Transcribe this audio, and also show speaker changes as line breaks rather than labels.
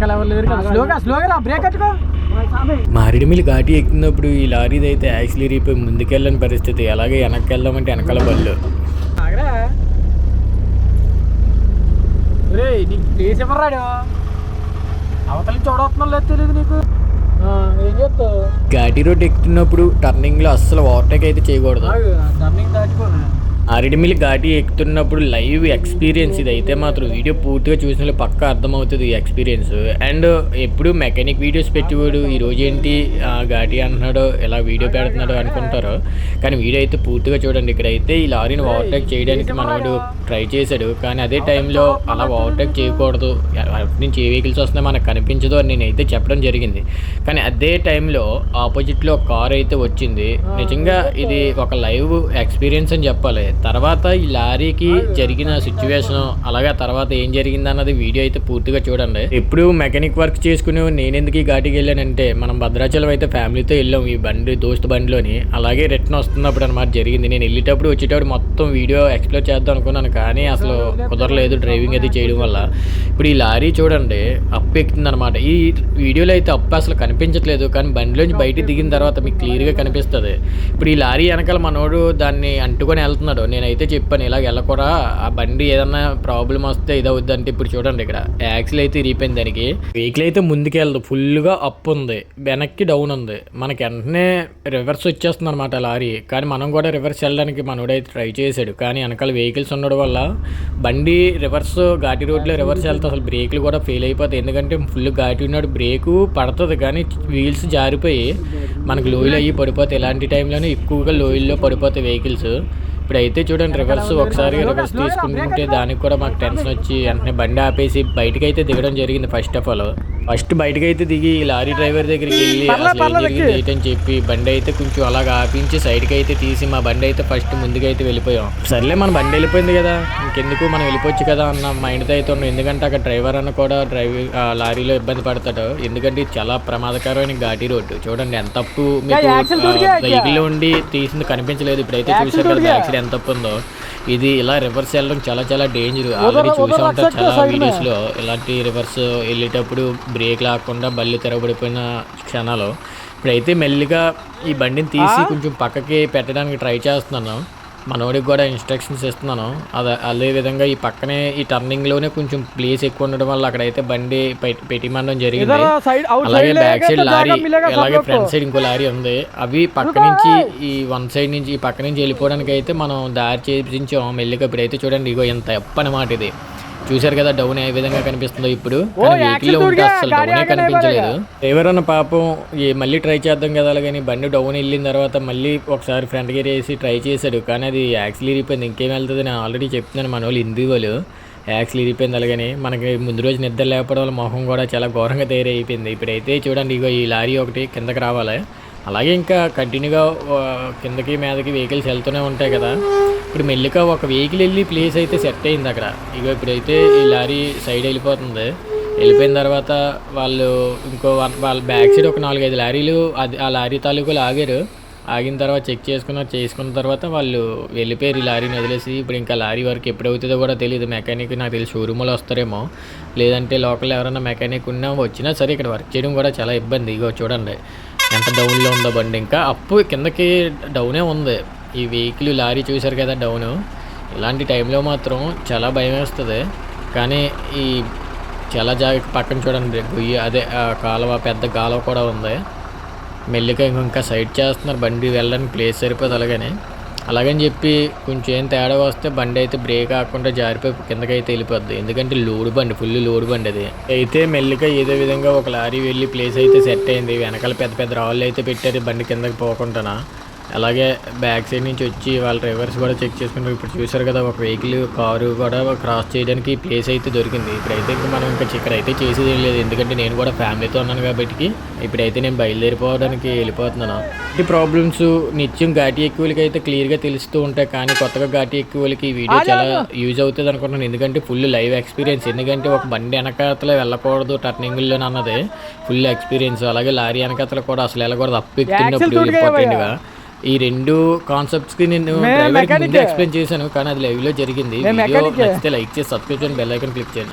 వెనకాల ఎవరు లేరు కదా. స్లోగా స్లోగా రా బ్రేక్ కట్టుకో
మారేడుమిల్లి ఘాటి ఎక్కుతున్నప్పుడు ఈ లారీది అయితే యాక్సిలీ రీపై ముందుకెళ్ళని పరిస్థితి. అలాగే వెనక్కి వెళ్దామంటే వెనకాల బళ్ళు.
రే నీకు ప్లేస్ అవతల లేదు తెలియదు నీకు.
ఘాటి రోడ్ ఎక్కుతున్నప్పుడు టర్నింగ్లో అస్సలు ఓవర్టేక్ అయితే చేయకూడదు.
టర్నింగ్ దాటిపోనా?
మారేడుమిల్లి ఘాటి ఎక్కుతున్నప్పుడు లైవ్ ఎక్స్పీరియన్స్ ఇది అయితే మాత్రం వీడియో పూర్తిగా చూసిన పక్క అర్థమవుతుంది ఈ ఎక్స్పీరియన్స్. అండ్ ఎప్పుడు మెకానిక్ వీడియోస్ పెట్టేవాడు ఈ రోజు ఏంటి ఆ, ఘాటి అంటున్నాడు ఇలా వీడియో పెడుతున్నాడు అనుకుంటారు. కానీ వీడియో అయితే పూర్తిగా చూడండి. ఇక్కడైతే ఈ లారీని ఓవర్టేక్ చేయడానికి మనవాడు ట్రై చేశాడు. కానీ అదే టైంలో అలా ఓవర్టేక్ చేయకూడదు. నుంచి ఏ వెహికల్స్ వస్తున్నాయి మనకు కనిపించదు అని నేనైతే చెప్పడం జరిగింది. కానీ అదే టైంలో ఆపోజిట్లో కార్ అయితే వచ్చింది. నిజంగా ఇది ఒక లైవ్ ఎక్స్పీరియన్స్ అని చెప్పాలి. తర్వాత ఈ లారీకి జరిగిన సిచ్యువేషన్ అలాగే తర్వాత ఏం జరిగింది అన్నది వీడియో అయితే పూర్తిగా చూడండి. ఎప్పుడు మెకానిక్ వర్క్ చేసుకుని నేను ఎందుకు ఈ ఘాటికి వెళ్ళానంటే మనం భద్రాచలం అయితే ఫ్యామిలీతో వెళ్ళాం ఈ బండి దోస్తు బండిలోని. అలాగే రిటర్న్ వస్తున్నప్పుడు అనమాట జరిగింది. నేను వెళ్ళేటప్పుడు వచ్చేటప్పుడు మొత్తం వీడియో ఎక్స్ప్లోర్ చేద్దాం అనుకున్నాను. కానీ అసలు కుదరలేదు డ్రైవింగ్ అది చేయడం వల్ల. ఇప్పుడు ఈ లారీ చూడండి అప్పు ఎక్కుతుంది అనమాట ఈ వీడియోలో అయితే అప్పు అసలు కనిపించట్లేదు. కానీ బండిలోంచి బయటికి దిగిన తర్వాత మీకు క్లియర్గా కనిపిస్తుంది. ఇప్పుడు ఈ లారీ వెనకాల మనోడు దాన్ని అంటుకొని వెళ్తున్నాడు. నేనైతే చెప్పాను ఇలా వెళ్ళకూడా ఆ బండి ఏదన్నా ప్రాబ్లం వస్తే ఇదవుద్ది అంటే ఇప్పుడు చూడండి ఇక్కడ. యాక్సిల్ అయితే ఇరిగిపోయింది దానికి. వెహికల్ అయితే ముందుకెళ్ళదు ఫుల్గా అప్ ఉంది. వెనక్కి డౌన్ ఉంది. మనకి వెంటనే రివర్స్ వచ్చేస్తుంది అనమాట లారీ. కానీ మనం కూడా రివర్స్ వెళ్ళడానికి మనోడైతే ట్రై చేశాడు. కానీ వెనకాల వెహికల్స్ ఉండడం వల్ల బండి రివర్స్ ఘాటి రోడ్లో రివర్స్ వెళ్తే అసలు బ్రేకులు కూడా ఫెయిల్ అయిపోతాయి. ఎందుకంటే ఫుల్ ఘాటి ఉన్నాడు. బ్రేకు పడుతుంది కానీ వీల్స్ జారిపోయి మనకు లోయలు అయ్యి పడిపోతాయి. ఇలాంటి టైంలోనే ఎక్కువగా లోయల్లో పడిపోతాయి వెహికల్స్. ఇప్పుడైతే చూడండి రివర్స్ ఒకసారి రివర్స్ తీసుకుంటుంటే దానికి కూడా మాకు టెన్షన్ వచ్చి వెంటనే బండి ఆపేసి బయటకు అయితే దిగడం జరిగింది ఫస్ట్ ఆఫ్ ఆల్ ఫస్ట్ బయటకు అయితే దిగి లారీ డ్రైవర్ దగ్గరికి వెళ్ళి అసలు ఏంటని చెప్పి బండి అయితే కొంచెం అలాగ ఆపించి సైడ్కి అయితే తీసి మా బండి అయితే ఫస్ట్ ముందుకు అయితే వెళ్ళిపోయాం. సర్లే మన బండి వెళ్ళిపోయింది కదా. ఇంకెందుకు మనం వెళ్ళిపోవచ్చు కదా అన్న మైండ్తో అయితే ఉన్నాం. ఎందుకంటే అక్కడ డ్రైవర్ అన్న కూడా డ్రైవింగ్ లారీలో ఇబ్బంది పడతాడు. ఎందుకంటే ఇది చాలా ప్రమాదకరమైన ఘాటి రోడ్డు. చూడండి ఎంత తప్పు మీకు వెహికల్ ఉండి తీసింది కనిపించలేదు. ఇప్పుడైతే చూసారు కదా బ్యాక్ సైడ్ ఎంత తప్పు ఉందో ఇది ఇలా రివర్స్ వెళ్ళడం చాలా చాలా డేంజర్. ఆల్రెడీ చూసా ఉంటారు చాలా వీడియోస్లో ఇలాంటి రివర్స్ వెళ్ళేటప్పుడు బ్రేక్ లాకుండా బళ్ళు తిరగబడిపోయిన క్షణాలు. ఇప్పుడైతే మెల్లిగా ఈ బండిని తీసి కొంచెం పక్కకి పెట్టడానికి ట్రై చేస్తున్నాను. మనోడికి కూడా ఇన్స్ట్రక్షన్స్ ఇస్తున్నాను. అదే అదే విధంగా ఈ పక్కనే ఈ టర్నింగ్లోనే కొంచెం ప్లేస్ ఎక్కువ ఉండడం వల్ల అక్కడైతే బండి పెట్- పెట్టిమనడం జరిగింది. అలాగే బ్యాక్ సైడ్ లారీ అలాగే ఫ్రంట్ సైడ్ ఇంకో లారీ ఉంది. అవి పక్క నుంచి ఈ వన్ సైడ్ నుంచి ఈ పక్క నుంచి వెళ్ళిపోవడానికి అయితే మనం దారి చేపించాం మెల్లిగా ఇప్పుడైతే చూడండి ఇగో ఎంత ఎప్ప అనమాట ఇది. చూశారు కదా డౌన్ ఏ విధంగా కనిపిస్తుందో ఇప్పుడు. కానీ ఉంటే అసలు డౌనే కనిపించలేదు. డ్రైవర్ అన్న పాపం ఈ మళ్ళీ ట్రై చేద్దాం కదా అలాగని బండి డౌన్ వెళ్ళిన తర్వాత మళ్ళీ ఒకసారి ఫ్రంట్ గేర్ వేసి ట్రై చేశాడు. కానీ అది యాక్సిల్ ఇరిపోయింది ఇంకేం వెళ్తుంది? నేను ఆల్రెడీ చెప్తున్నాను మన వాళ్ళు హిందీ వాళ్ళు యాక్సిల్ ఇరిపోయింది అలాగని. మనకి ముందు రోజు నిద్ర లేకపోవడం వల్ల మొహం కూడా చాలా ఘోరంగా తయారైపోయింది. ఇప్పుడైతే చూడండి ఇగో ఈ లారీ ఒకటి కిందకి రావాలి. అలాగే ఇంకా కంటిన్యూగా కిందకి మీదకి వెహికల్స్ వెళ్తూనే ఉంటాయి కదా. ఇప్పుడు మెల్లిగా ఒక వెహికల్ వెళ్ళి ప్లేస్ అయితే సెట్ అయింది అక్కడ. ఇక ఇప్పుడైతే ఈ లారీ సైడ్ వెళ్ళిపోతుంది. వెళ్ళిపోయిన తర్వాత వాళ్ళు ఇంకో వాళ్ళ బ్యాక్ సైడ్ ఒక నాలుగైదు లారీలు అది ఆ లారీ తాలూకులు ఆగారు ఆగిన తర్వాత చెక్ చేసుకున్నారు. చేసుకున్న తర్వాత వాళ్ళు వెళ్ళిపోయారు ఈ లారీని వదిలేసి. ఇప్పుడు ఇంకా లారీ వరకు ఎప్పుడు అవుతుందో కూడా తెలియదు మెకానిక్ నాకు తెలిసి షోరూమ్లో వస్తారేమో. లేదంటే లోకల్ ఎవరైనా మెకానిక్ ఉన్నా వచ్చినా సరే ఇక్కడ వర్క్ చేయడం కూడా చాలా ఇబ్బంది. ఇగో చూడండి. ఎంత డౌన్లో ఉందో బండి. ఇంకా అప్పు కిందకి డౌనే ఉంది. ఈ వెహికల్ లారీ చూశారు కదా డౌను. ఇలాంటి టైంలో మాత్రం చాలా భయం వేస్తుంది. కానీ ఈ చాలా జాగ్రత్త పక్కన చూడండి గుయ్యి అదే ఆ కాలువ పెద్ద కాలువ కూడా ఉంది. మెల్లిగా ఇంక- ఇంకా సైడ్ చేస్తున్నారు బండి వెళ్ళడానికి ప్లేస్ సరిపోదు అలాగని. అలాగని చెప్పి కొంచెం ఏం తేడా వస్తే బండి అయితే బ్రేక్ ఆకుండా జారిపోయి కిందకైతే వెళ్ళిపోద్ది. ఎందుకంటే లోడ్ బండి ఫుల్ లోడ్ బండి అది. అయితే మెల్లిగా ఏదో విధంగా ఒక లారీ వెళ్ళి ప్లేస్ అయితే సెట్ అయింది. వెనకాల పెద్ద పెద్ద రాళ్ళు అయితే పెట్టారు బండి కిందకి పోకుండా అలాగే బ్యాక్ సైడ్ నుంచి వచ్చి వాళ్ళ డ్రైవర్స్ కూడా చెక్ చేసుకుంటారు ఇప్పుడు చూసారు కదా ఒక వెహికల్ కారు కూడా క్రాస్ చేయడానికి ప్లేస్ అయితే దొరికింది. ఇప్పుడైతే ఇంకా మనం ఇంకా ఇక్కడ అయితే చేసేది లేదు. ఎందుకంటే నేను కూడా ఫ్యామిలీతో ఉన్నాను కాబట్టి ఇప్పుడైతే నేను బయలుదేరిపోవడానికి వెళ్ళిపోతున్నాను. ఈ ప్రాబ్లమ్స్ నిత్యం ఘాటి ఎక్కువలకి అయితే క్లియర్గా తెలుస్తూ ఉంటాయి. కానీ కొత్తగా ఘాటి ఎక్కువలకి ఈ వీడియో చాలా యూజ్ అవుతుంది అనుకుంటున్నాను. ఎందుకంటే ఫుల్ లైవ్ ఎక్స్పీరియన్స్. ఎందుకంటే ఒక బండి వెనకాతల వెళ్ళకూడదు టర్నింగ్లో అన్నది. Full experience. అలాగే లారీ వెనకాతల కూడా అసలు వెళ్ళకూడదు. అప్పు ఎక్కుతున్నప్పుడు ఇంపార్టెంట్గా ఈ రెండు కాన్సెప్ట్స్కి నేను ఎక్స్ప్లెయిన్ చేశాను కానీ అది లైవ్లో జరిగింది. నచ్చితే లైక్ చేసి సబ్స్క్రైబ్ చేయండి బెల్ ఐకాన్ క్లిక్ చేయండి.